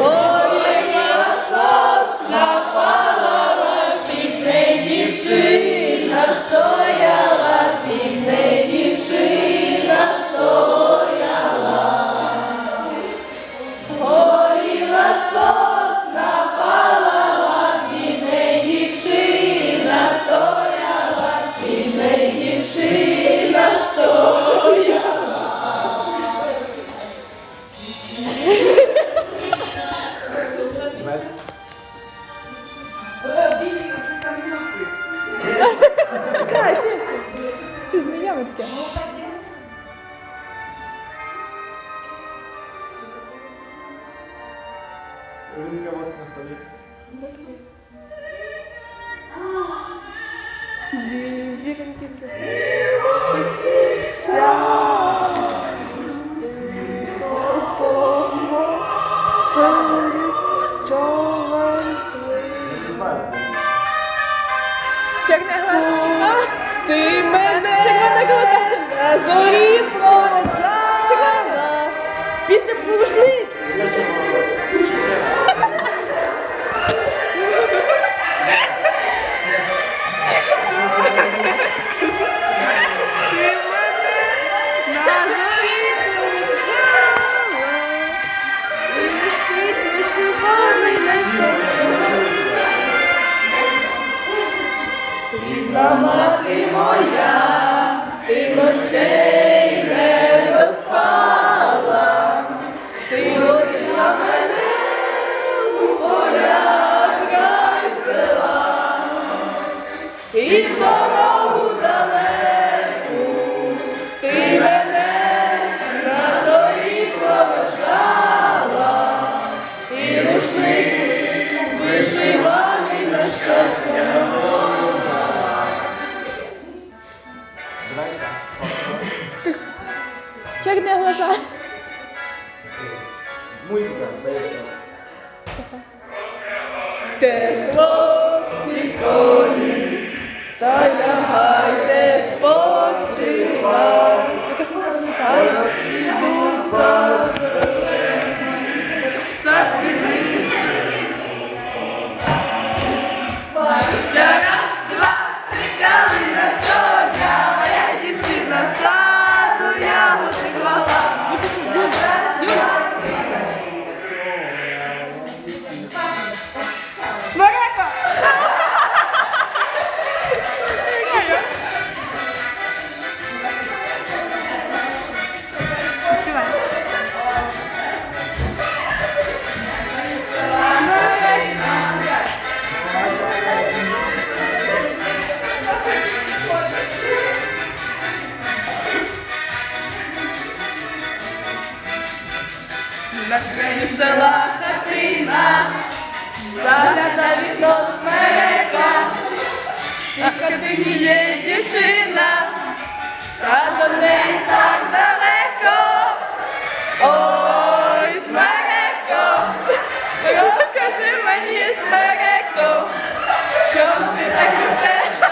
Oh! знайоме таке? Велика водка на столі. Зіроньки. Я не знаю. Чек не глота. Ти мене. Чек мене глота. Рідна ти моя, ти ночей не розпала, ти горіла мене у полях край села, і Чекни глаза. Музика, здається. На краю села хатина, загляда вікно смерека, в хатині є дівчина, та до неї так далеко. Ой, смереко, розкажи мені, смереко, чому ти так ростеш?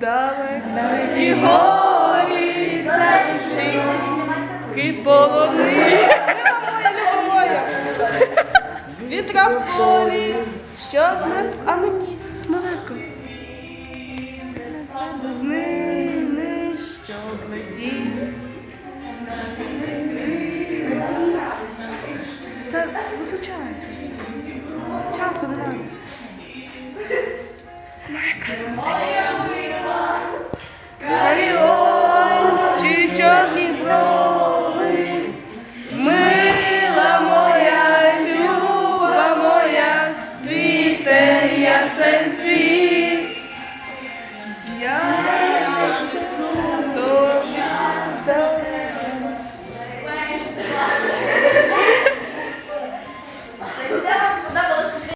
Далекі горі зачинки полони. Вітра в полі, щоб не... с- А мені, 是不是这？